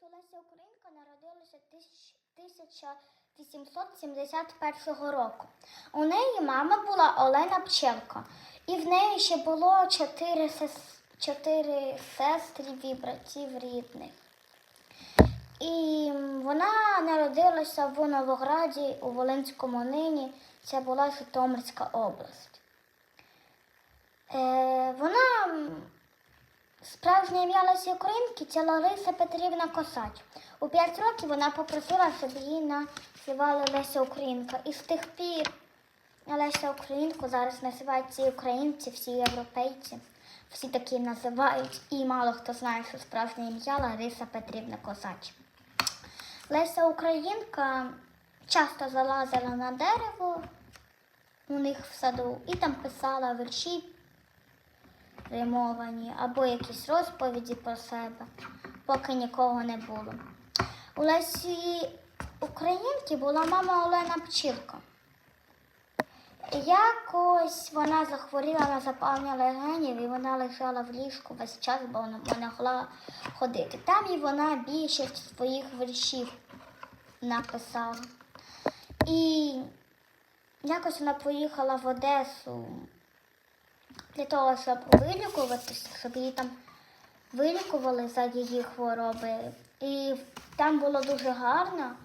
що Леся Українка народилася 1871 року. У неї мама була Олена Пчелко, і в неї ще було чотири, сес- чотири сестри і братів рідних. І вона народилася в Новограді у Волинському нині. Це була Житомирська область. Е, вона справжнє ім'я Лесі Українки це Лариса Петрівна Косач. У 5 років вона попросила, щоб її називали Леся Українка. І з тих пір Леся Українку зараз називають всі українці, всі європейці. Всі такі називають, і мало хто знає, що справжнє ім'я Лариса Петрівна Косач. Леся Українка часто залазила на дерево у них в саду і там писала вірші римовані або якісь розповіді про себе, поки нікого не було. У Лесі Українки була мама Олена Пчілко. Якось вона захворіла на запалення легенів і вона лежала в ліжку весь час, бо вона не могла ходити. Там і вона більшість своїх віршів написала. І якось вона поїхала в Одесу для того, щоб вилікуватися, щоб її там вилікували за її хвороби. І там було дуже гарно,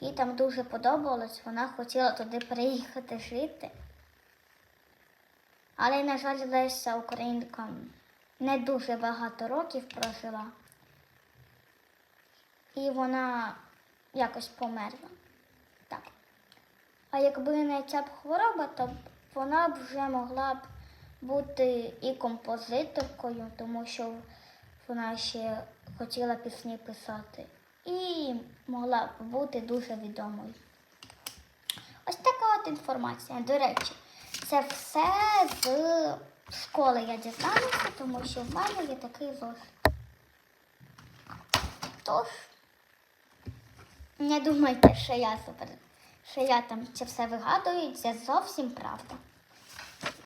їй там дуже подобалось, вона хотіла туди приїхати жити. Але, на жаль, Леся Українка не дуже багато років прожила. І вона якось померла. Так. А якби не ця б хвороба, то вона б вже могла б бути і композиторкою, тому що вона ще хотіла пісні писати. І могла бути дуже відомою. Ось така от інформація. До речі, це все з школи я дізналася, тому що в мене є такий зошит. Тож, не думайте, що я супер, що я там це все вигадую, це зовсім правда.